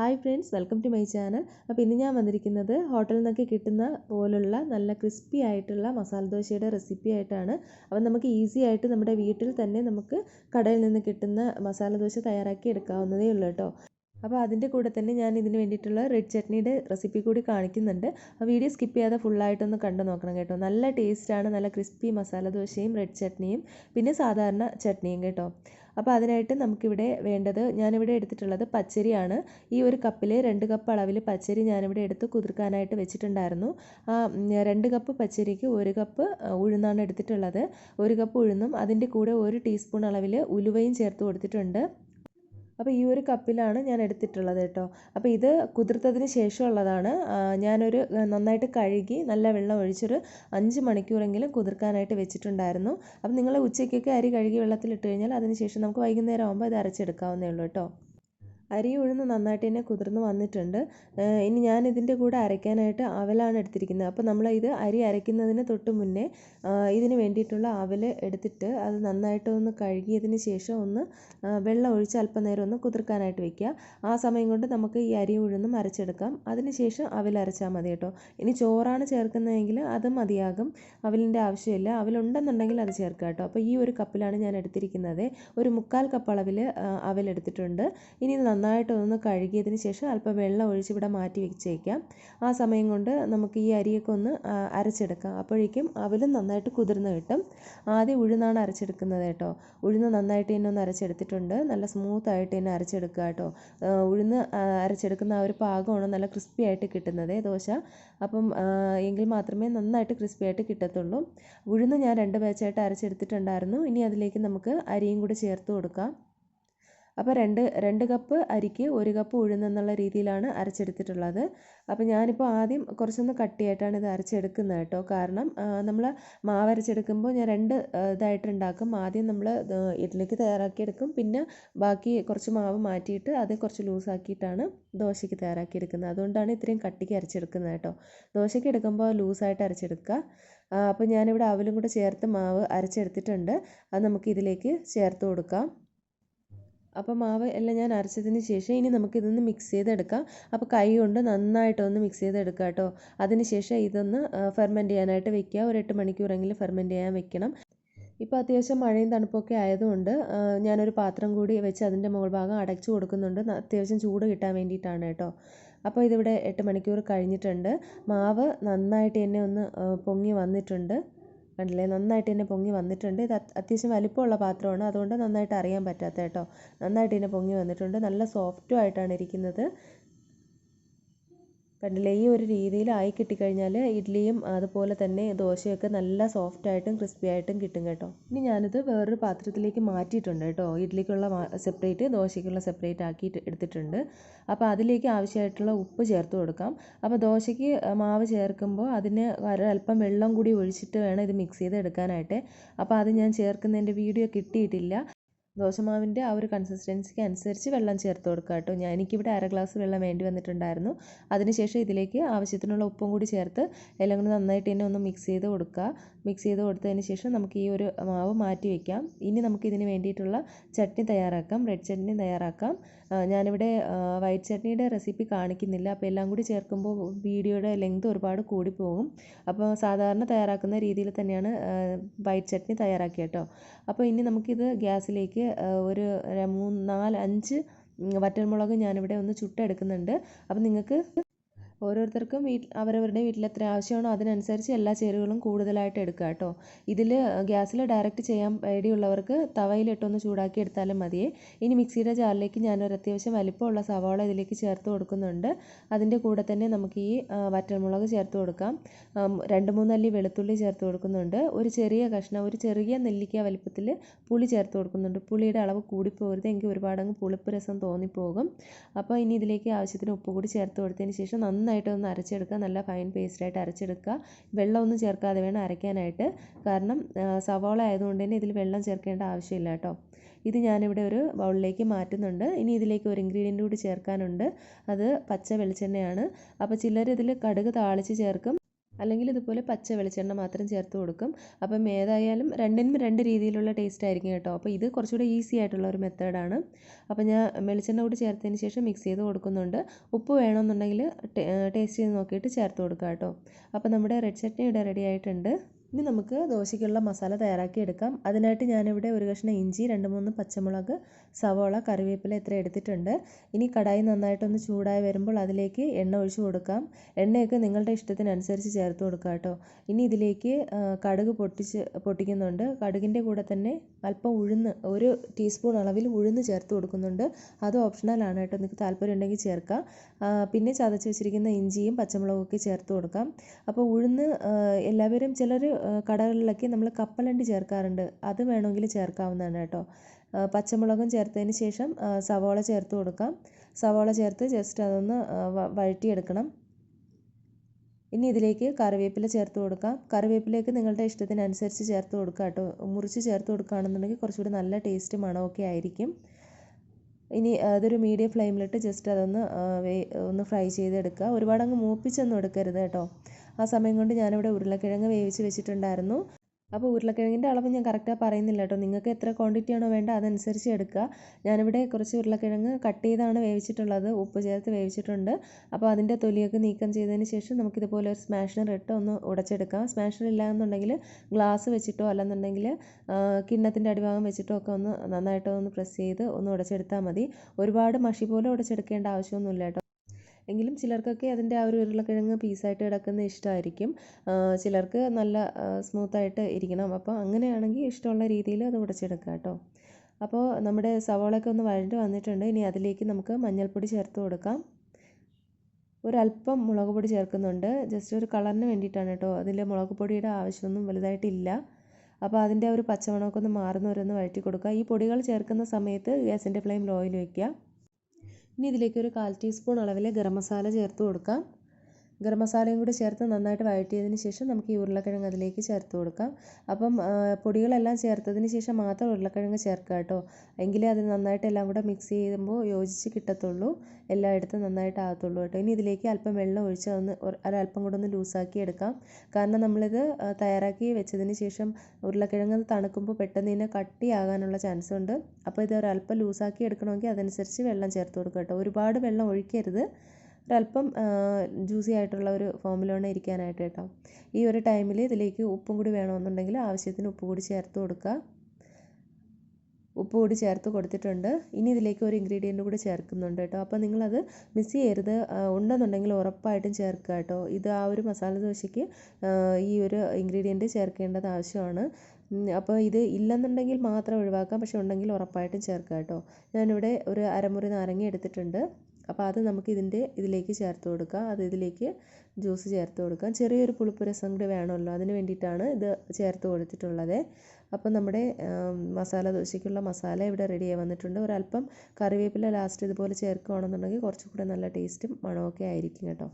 Hi friends welcome to my channel. അപ്പോൾ ഇന്ന് ഞാൻ വന്നിരിക്കുന്നത് ഹോട്ടലിൽ നിന്നൊക്കെ കിട്ടുന്ന പോലുള്ള നല്ല ക്രിസ്പി ആയിട്ടുള്ള മസാല ദോശയുടെ റെസിപ്പി ആയിട്ടാണ്. അപ്പോൾ നമുക്ക് ഈസി ആയിട്ട് നമ്മുടെ വീട്ടിൽ തന്നെ നമുക്ക് കടയിൽ നിന്ന് കിട്ടുന്ന മസാല ദോശ തയ്യാറാക്കി എടുക്കാവുന്നതേ ഉള്ളൂ കേട്ടോ. അപ്പോൾ അതിന്റെ കൂടെ തന്നെ ഞാൻ ഇതിന് വേണ്ടിയിട്ടുള്ള റെഡ് ചട്നിയുടെ റെസിപ്പി കൂടി കാണിക്കുന്നുണ്ട്. ആ വീഡിയോ സ്കിപ്പ് ചെയ്യാതെ ഫുള്ളായിട്ടൊന്ന് കണ്ടു നോക്കണം കേട്ടോ. നല്ല ടേസ്റ്റാണ് നല്ല ക്രിസ്പി മസാല ദോശയും റെഡ് ചട്നിയും പിന്നെ സാധാരണ ചട്നിയും കേട്ടോ. അപ്പോൾ അതിനായിട്ട് നമുക്കിവിടെ വേണ്ടത് ഞാനിവിടെ എടുത്തിട്ടുള്ളത് പച്ചരിയാണ്. ഈ ഒരു കപ്പിൽ രണ്ട് കപ്പ് അളവിൽ പച്ചരി ഞാനിവിടെ എടുത്ത് കുതിർക്കാനായിട്ട് വെച്ചിട്ടുണ്ടായിരുന്നു. ആ രണ്ട് കപ്പ് പച്ചരിക്ക് ഒരു കപ്പ് ഉഴുന്നാണ് എടുത്തിട്ടുള്ളത്. ഒരു കപ്പ് ഉഴുന്നും അതിന്റെ കൂടെ ഒരു ടീസ്പൂൺ അളവിൽ ഉലുവയും ചേർത്ത് കൊടുത്തിട്ടുണ്ട്. അപ്പോൾ ഈ ഒരു കപ്പിലാണ് ഞാൻ എടുത്തിട്ടുള്ളത് കേട്ടോ. അപ്പോൾ ഇത് കുതിർത്തതിന് ശേഷമുള്ളതാണ്. ഞാനൊരു നന്നായിട്ട് കഴുകി നല്ല വെള്ളം ഒഴിച്ചൊരു അഞ്ച് മണിക്കൂറെങ്കിലും കുതിർക്കാനായിട്ട് വെച്ചിട്ടുണ്ടായിരുന്നു. അപ്പോൾ നിങ്ങൾ ഉച്ചയ്ക്കൊക്കെ അരി കഴുകി വെള്ളത്തിലിട്ട് കഴിഞ്ഞാൽ അതിന് ശേഷം നമുക്ക് വൈകുന്നേരം ആകുമ്പോൾ ഇത് അരച്ചെടുക്കാവുന്നേ ഉള്ളൂ കേട്ടോ. അരി ഉഴുന്ന് നന്നായിട്ട് തന്നെ കുതിർന്ന് വന്നിട്ടുണ്ട്. ഇനി ഞാൻ ഇതിന്റെ കൂടെ അരയ്ക്കാനായിട്ട് അവലാണ് എടുത്തിരിക്കുന്നത്. അപ്പോൾ നമ്മൾ ഇത് അരി അരയ്ക്കുന്നതിന് തൊട്ട് മുന്നേ ഇതിന് വേണ്ടിയിട്ടുള്ള അവൽ എടുത്തിട്ട് അത് നന്നായിട്ട് ഒന്ന് കഴുകിയതിന് ശേഷം ഒന്ന് വെള്ളം ഒഴിച്ച് അല്പം നേരം ഒന്ന് കുതിർക്കാനായിട്ട് വെക്കുക. ആ സമയം കൊണ്ട് നമുക്ക് ഈ അരി ഉഴുന്നും അരച്ചെടുക്കാം. അതിന് ശേഷം അവൽ അരച്ചാൽ മതി കേട്ടോ. ഇനി ചോറാണ് ചേർക്കുന്നതെങ്കിൽ അത് മതിയാകും. അവലിന്റെ ആവശ്യമില്ല. അവലുണ്ടെന്നുണ്ടെങ്കിൽ അത് ചേർക്കുക കേട്ടോ. അപ്പോൾ ഈ ഒരു കപ്പിലാണ് ഞാൻ എടുത്തിരിക്കുന്നത്. ഒരു മുക്കാൽ കപ്പ് അളവിൽ അവൽ എടുത്തിട്ടുണ്ട്. ഇനി നന്നായിട്ടൊന്ന് കഴുകിയതിന് ശേഷം അല്പം വെള്ളം ഒഴിച്ച് ഇവിടെ മാറ്റി വെച്ചേക്കാം. ആ സമയം കൊണ്ട് നമുക്ക് ഈ അരിയൊക്കെ ഒന്ന് അരച്ചെടുക്കാം. അപ്പോഴേക്കും അവലും നന്നായിട്ട് കുതിർന്ന് കിട്ടും. ആദ്യം ഉഴുന്നാണ് അരച്ചെടുക്കുന്നത് കേട്ടോ. ഉഴുന്ന് നന്നായിട്ട് തന്നെ ഒന്ന് അരച്ചെടുത്തിട്ടുണ്ട്. നല്ല സ്മൂത്ത് ആയിട്ട് തന്നെ അരച്ചെടുക്കുക കേട്ടോ. ഉഴുന്ന് അരച്ചെടുക്കുന്ന ആ ഒരു പാകമാണ് നല്ല ക്രിസ്പി ആയിട്ട് കിട്ടുന്നത് ദോശ. അപ്പം എങ്കിൽ മാത്രമേ നന്നായിട്ട് ക്രിസ്പി ആയിട്ട് കിട്ടത്തുള്ളൂ. ഉഴുന്ന് ഞാൻ രണ്ട് ബാച്ചായിട്ട് അരച്ചെടുത്തിട്ടുണ്ടായിരുന്നു. ഇനി അതിലേക്ക് നമുക്ക് അരിയും കൂടി ചേർത്ത് കൊടുക്കാം. അപ്പോൾ രണ്ട് രണ്ട് കപ്പ് അരിക്ക് ഒരു കപ്പ് ഉഴുന്നെന്നുള്ള രീതിയിലാണ് അരച്ചെടുത്തിട്ടുള്ളത്. അപ്പോൾ ഞാനിപ്പോൾ ആദ്യം കുറച്ചൊന്ന് കട്ടിയായിട്ടാണ് ഇത് അരച്ചെടുക്കുന്നത് കേട്ടോ. കാരണം നമ്മൾ മാവ് അരച്ചെടുക്കുമ്പോൾ ഞാൻ രണ്ട് ഇതായിട്ട് ഉണ്ടാക്കും ആദ്യം നമ്മൾ ഇഡ്ഡലിക്ക് തയ്യാറാക്കിയെടുക്കും. പിന്നെ ബാക്കി കുറച്ച് മാവ് മാറ്റിയിട്ട് അത് കുറച്ച് ലൂസാക്കിയിട്ടാണ് ദോശയ്ക്ക് തയ്യാറാക്കിയെടുക്കുന്നത്. അതുകൊണ്ടാണ് ഇത്രയും കട്ടിക്ക് അരച്ചെടുക്കുന്നത് കേട്ടോ. ദോശയ്ക്ക് എടുക്കുമ്പോൾ ലൂസായിട്ട് അരച്ചെടുക്കുക. അപ്പോൾ ഞാനിവിടെ അവലും കൂടെ ചേർത്ത് മാവ് അരച്ചെടുത്തിട്ടുണ്ട്. അത് നമുക്ക് ഇതിലേക്ക് ചേർത്ത് കൊടുക്കാം. അപ്പോൾ മാവ് എല്ലാം ഞാൻ അരച്ചതിന് ശേഷം ഇനി നമുക്കിതൊന്ന് മിക്സ് ചെയ്തെടുക്കാം. അപ്പോൾ കൈ കൊണ്ട് നന്നായിട്ടൊന്ന് മിക്സ് ചെയ്തെടുക്കാം കേട്ടോ. അതിന് ശേഷം ഇതൊന്ന് ഫെർമെന്റ് ചെയ്യാനായിട്ട് വെക്കുക. ഒരു എട്ട് മണിക്കൂറെങ്കിലും ഫെർമെന്റ് ചെയ്യാൻ വെക്കണം. ഇപ്പോൾ അത്യാവശ്യം മഴയും തണുപ്പൊക്കെ ആയതുകൊണ്ട് ഞാനൊരു പാത്രം കൂടി വെച്ച് അതിന്റെ മുകൾ ഭാഗം അടച്ചു കൊടുക്കുന്നുണ്ട്. അത്യാവശ്യം ചൂട് കിട്ടാൻ വേണ്ടിയിട്ടാണ് കേട്ടോ. അപ്പോൾ ഇതിവിടെ എട്ട് മണിക്കൂർ കഴിഞ്ഞിട്ടുണ്ട്. മാവ് നന്നായിട്ട് തന്നെ ഒന്ന് പൊങ്ങി വന്നിട്ടുണ്ട്. കണ്ടില്ലേ? നന്നായിട്ട് തന്നെ പൊങ്ങി വന്നിട്ടുണ്ട്. ഇത് അത്യാവശ്യം വലിപ്പമുള്ള പാത്രമാണ്. അതുകൊണ്ട് നന്നായിട്ട് അറിയാൻ പറ്റാത്ത കേട്ടോ. നന്നായിട്ട് തന്നെ പൊങ്ങി വന്നിട്ടുണ്ട്. നല്ല സോഫ്റ്റും ആയിട്ടാണ് ഇരിക്കുന്നത്. കണ്ടില്ലേ? ഈ ഒരു രീതിയിൽ ആയി കിട്ടിക്കഴിഞ്ഞാൽ ഇഡ്ഡലിയും അതുപോലെ തന്നെ ദോശയൊക്കെ നല്ല സോഫ്റ്റായിട്ടും ക്രിസ്പി ആയിട്ടും കിട്ടും കേട്ടോ. ഇനി ഞാനിത് വേറൊരു പാത്രത്തിലേക്ക് മാറ്റിയിട്ടുണ്ട് കേട്ടോ. ഇഡ്ഡലിക്കുള്ള സെപ്പറേറ്റ് ദോശയ്ക്കുള്ള സെപ്പറേറ്റ് ആക്കി എടുത്തിട്ടുണ്ട്. അപ്പോൾ അതിലേക്ക് ആവശ്യമായിട്ടുള്ള ഉപ്പ് ചേർത്ത് കൊടുക്കാം. അപ്പോൾ ദോശയ്ക്ക് മാവ് ചേർക്കുമ്പോൾ അതിന് ഒരല്പം വെള്ളം കൂടി ഒഴിച്ചിട്ട് വേണം ഇത് മിക്സ് ചെയ്ത് എടുക്കാനായിട്ട് അപ്പോൾ അത് ഞാൻ ചേർക്കുന്നതിന്റെ വീഡിയോ കിട്ടിയിട്ടില്ല. ദോശമാവിന്റെ ആ ഒരു കൺസിസ്റ്റൻസിക്ക് അനുസരിച്ച് വെള്ളം ചേർത്ത് കൊടുക്കുക കേട്ടോ. ഞാൻ എനിക്കിവിടെ അര ഗ്ലാസ് വെള്ളം വേണ്ടി വന്നിട്ടുണ്ടായിരുന്നു. അതിനുശേഷം ഇതിലേക്ക് ആവശ്യത്തിനുള്ള ഉപ്പും കൂടി ചേർത്ത് എല്ലാം കൂടി നന്നായിട്ട് തന്നെ ഒന്ന് മിക്സ് ചെയ്ത് കൊടുക്കുക. മിക്സ് ചെയ്ത് കൊടുത്തതിന് ശേഷം നമുക്ക് ഈ ഒരു മാവ് മാറ്റി വയ്ക്കാം ഇനി നമുക്ക് ഇതിന് വേണ്ടിയിട്ടുള്ള ചട്നി തയ്യാറാക്കാം. റെഡ് ചട്നി തയ്യാറാക്കാം. ഞാനിവിടെ വൈറ്റ് ചട്നിയുടെ റെസിപ്പി കാണിക്കുന്നില്ല. അപ്പോൾ എല്ലാം കൂടി ചേർക്കുമ്പോൾ വീഡിയോയുടെ ലെങ്ത് ഒരുപാട് കൂടിപ്പോകും അപ്പോൾ സാധാരണ തയ്യാറാക്കുന്ന രീതിയിൽ തന്നെയാണ് വൈറ്റ് ചട്നി തയ്യാറാക്കിയ കേട്ടോ. അപ്പോൾ ഇനി നമുക്കിത് ഗ്യാസിലേക്ക് ഒരു മൂന്ന് നാല് അഞ്ച് വറ്റൽമുളക് ഞാനിവിടെ ഒന്ന് ചുട്ടെടുക്കുന്നുണ്ട്. അപ്പം നിങ്ങൾക്ക് ഓരോരുത്തർക്കും അവരവരുടെ വീട്ടിൽ എത്ര ആവശ്യമാണോ അതിനനുസരിച്ച് എല്ലാ ചേരുവകളും കൂടുതലായിട്ട് എടുക്കുക കേട്ടോ. ഇതിൽ ഗ്യാസിൽ ഡയറക്റ്റ് ചെയ്യാൻ പേടിയുള്ളവർക്ക് തവയിലിട്ടൊന്ന് ചൂടാക്കി എടുത്താലും മതിയേ. ഇനി മിക്സിയുടെ ജാറിലേക്ക് ഞാനൊരു അത്യാവശ്യം വലിപ്പമുള്ള സവാള ഇതിലേക്ക് ചേർത്ത് കൊടുക്കുന്നുണ്ട്. അതിന്റെ കൂടെ തന്നെ നമുക്ക് ഈ വറ്റൽമുളക് ചേർത്ത് കൊടുക്കാം. രണ്ട് മൂന്നല്ലി വെളുത്തുള്ളി ചേർത്ത് കൊടുക്കുന്നുണ്ട്. ഒരു ചെറിയ കഷ്ണം ഒരു ചെറിയ നെല്ലിക്ക വലിപ്പത്തിൽ പുളി ചേർത്ത് കൊടുക്കുന്നുണ്ട്. പുളിയുടെ അളവ് കൂടിപ്പോകരുത് എങ്കിൽ ഒരുപാടങ്ങ് പുളിപ്പ് രസം തോന്നിപ്പോകും. അപ്പോൾ ഇനി ഇതിലേക്ക് ആവശ്യത്തിന് ഉപ്പ് കൂടി ചേർത്ത് കൊടുത്തതിന് ശേഷം നന്നായി നന്നായിട്ട് ഒന്ന് അരച്ചെടുക്കുക. നല്ല ഫൈൻ പേസ്റ്റായിട്ട് അരച്ചെടുക്കുക. വെള്ളമൊന്നും ചേർക്കാതെ വേണം അരയ്ക്കാനായിട്ട്. കാരണം സവാള ആയതുകൊണ്ട് തന്നെ ഇതിൽ വെള്ളം ചേർക്കേണ്ട ആവശ്യമില്ല കേട്ടോ. ഇത് ഞാനിവിടെ ഒരു ബൗളിലേക്ക് മാറ്റുന്നുണ്ട്. ഇനി ഇതിലേക്ക് ഒരു ഇൻഗ്രീഡിയന്റ് കൂടി ചേർക്കാനുണ്ട്. അത് പച്ച വെളിച്ചെണ്ണയാണ്. അപ്പോൾ ചിലർ ഇതിൽ കടുക് താളിച്ച് ചേർക്കും. അല്ലെങ്കിൽ ഇതുപോലെ പച്ച വെളിച്ചെണ്ണ മാത്രം ചേർത്ത് കൊടുക്കും. അപ്പം ഏതായാലും രണ്ടിനും രണ്ട് രീതിയിലുള്ള ടേസ്റ്റ് ആയിരിക്കും കേട്ടോ. അപ്പോൾ ഇത് കുറച്ചുകൂടെ ഈസി ആയിട്ടുള്ള ഒരു മെത്തേഡാണ് അപ്പോൾ ഞാൻ വെളിച്ചെണ്ണ കൂടി ചേർത്തതിന് ശേഷം മിക്സ് ചെയ്ത് കൊടുക്കുന്നുണ്ട്. ഉപ്പ് വേണമെന്നുണ്ടെങ്കിൽ ടേസ്റ്റ് ചെയ്ത് നോക്കിയിട്ട് ചേർത്ത് കൊടുക്കുക കേട്ടോ. അപ്പോൾ നമ്മുടെ റെഡ് ചട്നി ഇവിടെ റെഡി ആയിട്ടുണ്ട്. ഇനി നമുക്ക് ദോശയ്ക്കുള്ള മസാല തയ്യാറാക്കി എടുക്കാം. അതിനായിട്ട് ഞാനിവിടെ ഒരു കഷ്ണം ഇഞ്ചി രണ്ട് മൂന്ന് പച്ചമുളക് സവോള കറിവേപ്പില ഇത്ര എടുത്തിട്ടുണ്ട്. ഇനി കടായി നന്നായിട്ടൊന്ന് ചൂടായി വരുമ്പോൾ അതിലേക്ക് എണ്ണ ഒഴിച്ച് കൊടുക്കാം. എണ്ണയൊക്കെ നിങ്ങളുടെ ഇഷ്ടത്തിനനുസരിച്ച് ചേർത്ത് കൊടുക്കുക കേട്ടോ. ഇനി ഇതിലേക്ക് കടുക് പൊട്ടിച്ച് പൊട്ടിക്കുന്നുണ്ട്. കടുകിന്റെ കൂടെ തന്നെ അല്പം ഉഴുന്ന് ഒരു ടീസ്പൂൺ അളവിൽ ഉഴുന്ന് ചേർത്ത് കൊടുക്കുന്നുണ്ട്. അത് ഓപ്ഷണലാണ് കേട്ടോ. നിങ്ങൾക്ക് താല്പര്യം ഉണ്ടെങ്കിൽ ചേർക്കാം. പിന്നെ ചതച്ച് വെച്ചിരിക്കുന്ന ഇഞ്ചിയും പച്ചമുളകും ഒക്കെ ചേർത്ത് കൊടുക്കാം. അപ്പോൾ ഉഴുന്ന് എല്ലാവരും ചിലർ കടകളിലൊക്കെ നമ്മൾ കപ്പലണ്ടി ചേർക്കാറുണ്ട്. അത് വേണമെങ്കിൽ ചേർക്കാവുന്നതാണ് കേട്ടോ. പച്ചമുളകും ചേർത്തതിന് ശേഷം സവോള ചേർത്ത് കൊടുക്കാം. സവോള ചേർത്ത് ജസ്റ്റ് അതൊന്ന് വഴറ്റിയെടുക്കണം. ഇനി ഇതിലേക്ക് കറിവേപ്പില ചേർത്ത് കൊടുക്കാം. കറിവേപ്പിലേക്ക് നിങ്ങളുടെ ഇഷ്ടത്തിനനുസരിച്ച് ചേർത്ത് കൊടുക്കുക കേട്ടോ. മുറിച്ച് ചേർത്ത് കൊടുക്കുകയാണെന്നുണ്ടെങ്കിൽ കുറച്ചുകൂടി നല്ല ടേസ്റ്റ് മണമൊക്കെ ആയിരിക്കും. ഇനി അതൊരു മീഡിയം ഫ്ലെയിമിലിട്ട് ജസ്റ്റ് അതൊന്ന് ഒന്ന് ഫ്രൈ ചെയ്തെടുക്കുക. ഒരുപാടങ്ങ് മൂപ്പിച്ചൊന്നും എടുക്കരുത് കേട്ടോ. ആ സമയം കൊണ്ട് ഞാനിവിടെ ഉരുളക്കിഴങ്ങ് വേവിച്ച് വെച്ചിട്ടുണ്ടായിരുന്നു. അപ്പോൾ ഉരുളക്കിഴങ്ങിന്റെ അളവ് ഞാൻ കറക്റ്റായി പറയുന്നില്ല കേട്ടോ നിങ്ങൾക്ക് എത്ര ക്വാണ്ടിറ്റി ആണോ വേണ്ട അതനുസരിച്ച് എടുക്കുക. ഞാനിവിടെ കുറച്ച് ഉരുളക്കിഴങ്ങ് കട്ട് ചെയ്താണ് വേവിച്ചിട്ടുള്ളത്. ഉപ്പ് ചേർത്ത് വേവിച്ചിട്ടുണ്ട്. അപ്പോൾ അതിന്റെ തൊലിയൊക്കെ നീക്കം ചെയ്തതിന് ശേഷം നമുക്കിതുപോലെ ഒരു സ്മാഷർ ഇട്ട് ഒന്ന് ഉടച്ചെടുക്കാം. സ്മാഷർ ഇല്ല എന്നുണ്ടെങ്കിൽ ഗ്ലാസ് വെച്ചിട്ടോ അല്ലെന്നുണ്ടെങ്കിൽ കിണ്ണത്തിന്റെ അടിഭാഗം വെച്ചിട്ടോ ഒക്കെ ഒന്ന് നന്നായിട്ട് ഒന്ന് പ്രസ് ചെയ്ത് ഒന്ന് ഉടച്ചെടുത്താൽ മതി. ഒരുപാട് മഷി പോലെ ഉടച്ചെടുക്കേണ്ട ആവശ്യമൊന്നുമില്ല എങ്കിലും ചിലർക്കൊക്കെ അതിന്റെ ആ ഒരു ഉരുളക്കിഴങ്ങ് പീസായിട്ട് കിടക്കുന്നത് ഇഷ്ടമായിരിക്കും. ചിലർക്ക് നല്ല സ്മൂത്തായിട്ട് ഇരിക്കണം. അപ്പോൾ അങ്ങനെയാണെങ്കിൽ ഇഷ്ടമുള്ള രീതിയിൽ അത് ഉടച്ചെടുക്കുക കേട്ടോ. അപ്പോൾ നമ്മുടെ സവോളയൊക്കെ ഒന്ന് വഴണ്ട് വന്നിട്ടുണ്ട്. ഇനി അതിലേക്ക് നമുക്ക് മഞ്ഞൾപ്പൊടി ചേർത്ത് കൊടുക്കാം. ഒരല്പം മുളക് പൊടി ചേർക്കുന്നുണ്ട്. ജസ്റ്റ് ഒരു കളറിന് വേണ്ടിയിട്ടാണ് കേട്ടോ. അതിൽ മുളക് പൊടിയുടെ ആവശ്യമൊന്നും വലുതായിട്ടില്ല. അപ്പോൾ അതിന്റെ ഒരു പച്ചമണമൊക്കെ ഒന്ന് മാറുന്നവരൊന്ന് വഴറ്റി കൊടുക്കുക. ഈ പൊടികൾ ചേർക്കുന്ന സമയത്ത് ഗ്യാസിന്റെ ഫ്ലെയിം ലോയിൽ വയ്ക്കുക. ഇനി ഇതിലേക്ക് ഒരു കാൽ ടീസ്പൂൺ അളവിൽ ഗരം മസാല ചേർത്ത് കൊടുക്കാം. ഗരം മസാലയും കൂടി ചേർത്ത് നന്നായിട്ട് വഴറ്റിയതിന് ശേഷം നമുക്ക് ഈ ഉരുളക്കിഴങ്ങ് അതിലേക്ക് ചേർത്ത് കൊടുക്കാം. അപ്പം പൊടികളെല്ലാം ചേർത്തതിന് ശേഷം മാത്രം ഉരുളക്കിഴങ്ങ് ചേർക്കുക കേട്ടോ. എങ്കിലേ അത് നന്നായിട്ട് എല്ലാം കൂടെ മിക്സ് ചെയ്യുമ്പോൾ യോജിച്ച് കിട്ടത്തുള്ളൂ. എല്ലായിടത്തും നന്നായിട്ട് ആകത്തുള്ളൂ കേട്ടോ. ഇനി ഇതിലേക്ക് അല്പം വെള്ളം ഒഴിച്ച് ഒന്ന് ഒരല്പം കൂടെ ഒന്ന് ലൂസാക്കി എടുക്കാം. കാരണം നമ്മളിത് തയ്യാറാക്കി വെച്ചതിന് ശേഷം ഉരുളക്കിഴങ്ങ് തണുക്കുമ്പോൾ പെട്ടെന്ന് ഇതിനെ കട്ടിയാകാനുള്ള ചാൻസ് ഉണ്ട്. അപ്പോൾ ഇത് ഒരല്പം ലൂസാക്കി എടുക്കണമെങ്കിൽ അതനുസരിച്ച് വെള്ളം ചേർത്ത് കൊടുക്കുക കേട്ടോ. ഒരുപാട് വെള്ളം ഒഴിക്കരുത്. ഒരല്പം ജ്യൂസി ആയിട്ടുള്ള ഒരു ഫോമിലാണ് ഇരിക്കാനായിട്ട് കേട്ടോ. ഈ ഒരു ടൈമിൽ ഇതിലേക്ക് ഉപ്പും കൂടി വേണമെന്നുണ്ടെങ്കിൽ ആവശ്യത്തിന് ഉപ്പ് കൂടി ചേർത്ത് കൊടുക്കുക. ഉപ്പ് കൂടി ചേർത്ത് കൊടുത്തിട്ടുണ്ട്. ഇനി ഇതിലേക്ക് ഒരു ഇൻഗ്രീഡിയന്റ് കൂടി ചേർക്കുന്നുണ്ട് കേട്ടോ. അപ്പോൾ നിങ്ങളത് മിസ് ചെയ്യരുത്. ഉണ്ടെന്നുണ്ടെങ്കിൽ ഉറപ്പായിട്ടും ചേർക്കുക കേട്ടോ. ഇത് ആ ഒരു മസാല ദോശയ്ക്ക് ഈ ഒരു ഇൻഗ്രീഡിയന്റ് ചേർക്കേണ്ടത് ആവശ്യമാണ്. അപ്പോൾ ഇത് ഇല്ലെന്നുണ്ടെങ്കിൽ മാത്രം ഒഴിവാക്കാം. പക്ഷെ ഉണ്ടെങ്കിൽ ഉറപ്പായിട്ടും ചേർക്കുക കേട്ടോ. ഞാനിവിടെ ഒരു അരമുറി നാരങ്ങ എടുത്തിട്ടുണ്ട്. അപ്പോൾ അത് നമുക്ക് ഇതിന്റെ ഇതിലേക്ക് ചേർത്ത് കൊടുക്കാം. അത് ഇതിലേക്ക് ജ്യൂസ് ചേർത്ത് കൊടുക്കാം. ചെറിയൊരു പുളിപ്പ് രസം കൂടി വേണമല്ലോ. അതിന് വേണ്ടിയിട്ടാണ് ഇത് ചേർത്ത് കൊടുത്തിട്ടുള്ളത്. അപ്പോൾ നമ്മുടെ മസാല ദോശയ്ക്കുള്ള മസാല ഇവിടെ റെഡിയായി വന്നിട്ടുണ്ട്. ഒരല്പം കറിവേപ്പില ലാസ്റ്റ് ഇതുപോലെ ചേർക്കുകയാണെന്നുണ്ടെങ്കിൽ കുറച്ചും കൂടെ നല്ല ടേസ്റ്റും മണമൊക്കെ ആയിരിക്കും കേട്ടോ.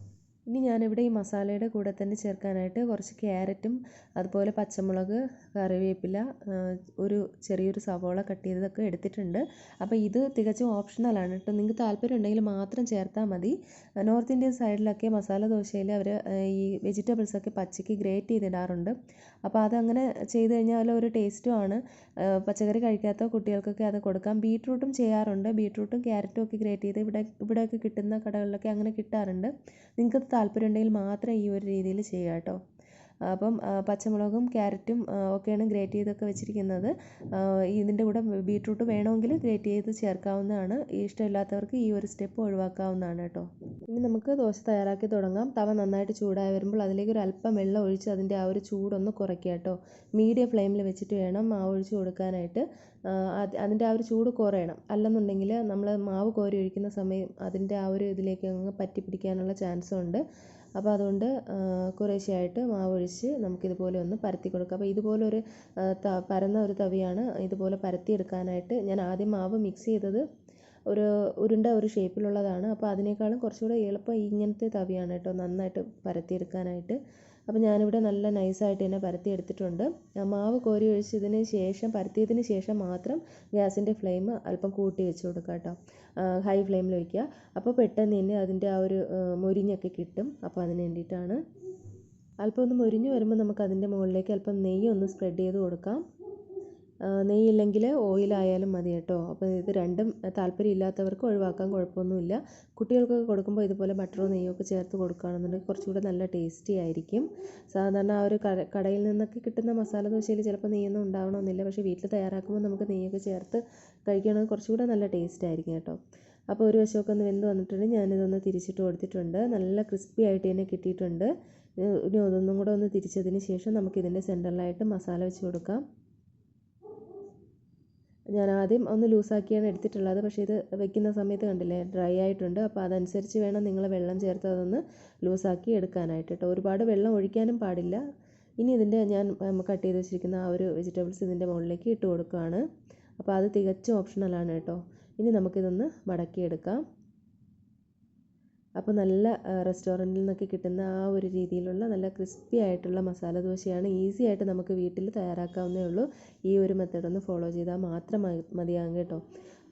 ഇനി ഞാനിവിടെ ഈ മസാലയുടെ കൂടെ തന്നെ ചേർക്കാനായിട്ട് കുറച്ച് ക്യാരറ്റും അതുപോലെ പച്ചമുളക് കറിവേപ്പില ഒരു ചെറിയൊരു സവോള കട്ട് ചെയ്തതൊക്കെ എടുത്തിട്ടുണ്ട്. അപ്പോൾ ഇത് തികച്ചും ഓപ്ഷണലാണ് കേട്ടോ. നിങ്ങൾക്ക് താല്പര്യം ഉണ്ടെങ്കിൽ മാത്രം ചേർത്താൽ മതി. നോർത്ത് ഇന്ത്യൻ സൈഡിലൊക്കെ മസാല ദോശയിൽ അവർ ഈ വെജിറ്റബിൾസൊക്കെ പച്ചയ്ക്ക് ഗ്രേറ്റ് ചെയ്തിടാറുണ്ട്. അപ്പോൾ അതങ്ങനെ ചെയ്ത് കഴിഞ്ഞാൽ ഒരു ടേസ്റ്റുമാണ് പച്ചക്കറി കഴിക്കാത്ത കുട്ടികൾക്കൊക്കെ അത് കൊടുക്കാം. ബീറ്റ്റൂട്ടും ചെയ്യാറുണ്ട്. ബീറ്റ്റൂട്ടും ക്യാരറ്റും ഒക്കെ ഗ്രേറ്റ് ചെയ്ത് ഇവിടെ ഇവിടെയൊക്കെ കിട്ടുന്ന കടകളിലൊക്കെ അങ്ങനെ കിട്ടാറുണ്ട്. നിങ്ങൾക്ക് താല്പര്യം ഉണ്ടെങ്കിൽ മാത്രം ഈ ഒരു രീതിയിൽ ചെയ്യുക കേട്ടോ. അപ്പം പച്ചമുളകും ക്യാരറ്റും ഒക്കെയാണ് ഗ്രേറ്റ് ചെയ്തൊക്കെ വെച്ചിരിക്കുന്നത്. ഇതിന്റെ കൂടെ ബീട്രൂട്ട് വേണമെങ്കിൽ ഗ്രേറ്റ് ചെയ്ത് ചേർക്കാവുന്നതാണ്. ഇഷ്ടമില്ലാത്തവർക്ക് ഈ ഒരു സ്റ്റെപ്പ് ഒഴിവാക്കാവുന്നതാണ് കേട്ടോ. ഇനി നമുക്ക് ദോശ തയ്യാറാക്കി തുടങ്ങാം. തവ നന്നായിട്ട് ചൂടായി വരുമ്പോൾ അതിലേക്ക് ഒരു അല്പം വെള്ളം ഒഴിച്ച് അതിന്റെ ആ ഒരു ചൂടൊന്ന് കുറയ്ക്കുക കേട്ടോ. മീഡിയം ഫ്ലെയിമിൽ വെച്ചിട്ട് വേണം മാവ് ഒഴിച്ച് കൊടുക്കാനായിട്ട്. അതിന്റെ ആ ഒരു ചൂട് കുറയണം. അല്ലെന്നുണ്ടെങ്കിൽ നമ്മൾ മാവ് കോരി ഒഴിക്കുന്ന സമയം അതിന്റെ ആ ഒരു ഇതിലേക്ക് അങ്ങ് പറ്റി പിടിക്കാനുള്ള ചാൻസും ഉണ്ട് അപ്പോൾ അതുകൊണ്ട് കുറേശ്ശെയായിട്ട് മാവൊഴിച്ച് നമുക്കിതുപോലെ ഒന്ന് പരത്തി കൊടുക്കാം. അപ്പോൾ ഇതുപോലെ ഒരു പരന്ന ഒരു തവിയാണ് ഇതുപോലെ പരത്തിയെടുക്കാനായിട്ട് ഞാൻ ആദ്യം മാവ് മിക്സ് ചെയ്തത് ഒരു ഉരുണ്ട ഒരു ഷേപ്പിലുള്ളതാണ്. അപ്പോൾ അതിനേക്കാളും കുറച്ചുകൂടെ എളുപ്പം ഇങ്ങനത്തെ തവിയാണ് കേട്ടോ നന്നായിട്ട് പരത്തിയെടുക്കാനായിട്ട്. അപ്പോൾ ഞാനിവിടെ നല്ല നൈസായിട്ട് തന്നെ പരത്തി എടുത്തിട്ടുണ്ട് മാവ് കോരി ഒഴിച്ചതിന് ശേഷം പരത്തിയതിന് ശേഷം മാത്രം ഗ്യാസിന്റെ ഫ്ലെയിം അല്പം കൂട്ടി വെച്ച് കൊടുക്കുക കേട്ടോ. ഹൈ ഫ്ലെയിമിൽ വയ്ക്കുക അപ്പോൾ പെട്ടെന്ന് തന്നെ അതിന്റെ ആ ഒരു മുരിഞ്ഞൊക്കെ കിട്ടും. അപ്പോൾ അതിന് വേണ്ടിയിട്ടാണ്. അല്പം ഒന്ന് മുരിഞ്ഞ് വരുമ്പോൾ നമുക്ക് അതിന്റെ മുകളിലേക്ക് അല്പം നെയ്യ് ഒന്ന് സ്പ്രെഡ് ചെയ്ത് കൊടുക്കാം. നെയ്യില്ലെങ്കിൽ ഓയിലായാലും മതി കേട്ടോ. അപ്പോൾ ഇത് രണ്ടും താല്പര്യം ഇല്ലാത്തവർക്ക് ഒഴിവാക്കാൻ കുഴപ്പമൊന്നുമില്ല. കുട്ടികൾക്കൊക്കെ കൊടുക്കുമ്പോൾ ഇതുപോലെ ബട്ടറോ നെയ്യോ ഒക്കെ ചേർത്ത് കൊടുക്കുകയാണെന്നുണ്ടെങ്കിൽ കുറച്ചുകൂടെ നല്ല ടേസ്റ്റി ആയിരിക്കും. സാധാരണ ആ ഒരു കട കടയിൽ നിന്നൊക്കെ കിട്ടുന്ന മസാല ദോശയിൽ ചിലപ്പോൾ നെയ്യൊന്നും ഉണ്ടാവണമെന്നില്ല. പക്ഷേ വീട്ടിൽ തയ്യാറാക്കുമ്പോൾ നമുക്ക് നെയ്യൊക്കെ ചേർത്ത് കഴിക്കുകയാണെങ്കിൽ കുറച്ചുകൂടെ നല്ല ടേസ്റ്റ് ആയിരിക്കും കേട്ടോ. അപ്പോൾ ഒരു വശമൊക്കെ ഒന്ന് വെന്ത് വന്നിട്ടുണ്ട്. ഞാനിതൊന്ന് തിരിച്ചിട്ട് കൊടുത്തിട്ടുണ്ട്. നല്ല ക്രിസ്പി ആയിട്ട് തന്നെ കിട്ടിയിട്ടുണ്ട്. ഇനി അതൊന്നും കൂടെ ഒന്ന് തിരിച്ചതിന് ശേഷം നമുക്കിതിന്റെ സെന്ററിലായിട്ട് മസാല വെച്ച് കൊടുക്കാം. ഞാൻ ആദ്യം ഒന്ന് ലൂസാക്കിയാണ് എടുത്തിട്ടുള്ളത്. പക്ഷേ ഇത് വെക്കുന്ന സമയത്ത് കണ്ടില്ലേ ഡ്രൈ ആയിട്ടുണ്ട്. അപ്പോൾ അതനുസരിച്ച് വേണം നിങ്ങൾ വെള്ളം ചേർത്ത് അതൊന്ന് ലൂസാക്കി എടുക്കാനായിട്ട് കേട്ടോ. ഒരുപാട് വെള്ളം ഒഴിക്കാനും പാടില്ല. ഇനി ഇതിന്റെ ഞാൻ കട്ട് ചെയ്ത് വെച്ചിരിക്കുന്ന ആ ഒരു വെജിറ്റബിൾസ് ഇതിന്റെ മുകളിലേക്ക് ഇട്ട് കൊടുക്കുകയാണ്. അപ്പോൾ അത് തികച്ചും ഓപ്ഷണലാണ് കേട്ടോ. ഇനി നമുക്കിതൊന്ന് മടക്കിയെടുക്കാം. അപ്പോൾ നല്ല റെസ്റ്റോറന്റിൽ നിന്നൊക്കെ കിട്ടുന്ന ആ ഒരു രീതിയിലുള്ള നല്ല ക്രിസ്പി ആയിട്ടുള്ള മസാല ദോശയാണ് ഈസി ആയിട്ട് നമുക്ക് വീട്ടിൽ തയ്യാറാക്കാവുന്നേ ഉള്ളൂ. ഈ ഒരു മെത്തേഡ് ഒന്ന് ഫോളോ ചെയ്താൽ മാത്രം മതിയാകും കേട്ടോ.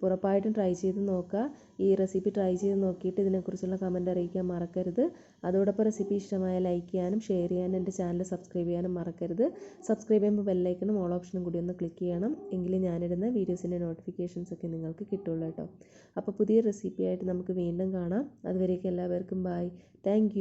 ഉറപ്പായിട്ടും ട്രൈ ചെയ്ത് നോക്കുക. ഈ റെസിപ്പി ട്രൈ ചെയ്ത് നോക്കിയിട്ട് ഇതിനെക്കുറിച്ചുള്ള കമന്റ് അറിയിക്കാൻ മറക്കരുത്. അതോടൊപ്പം റെസിപ്പി ഇഷ്ടമായ ലൈക്ക് ചെയ്യാനും ഷെയർ ചെയ്യാനും എന്റെ ചാനൽ സബ്സ്ക്രൈബ് ചെയ്യാനും മറക്കരുത്. സബ്സ്ക്രൈബ് ചെയ്യുമ്പോൾ ബെല്ലൈക്കണും ഓൾ ഓപ്ഷനും കൂടി ഒന്ന് ക്ലിക്ക് ചെയ്യണം. എങ്കിലും ഞാനിടുന്ന വീഡിയോസിന്റെ നോട്ടിഫിക്കേഷൻസ് ഒക്കെ നിങ്ങൾക്ക് കിട്ടുള്ളൂ കേട്ടോ. അപ്പോൾ പുതിയ റെസിപ്പി ആയിട്ട് നമുക്ക് വീണ്ടും കാണാം. അതുവരേക്കും എല്ലാവർക്കും ബായ് താങ്ക്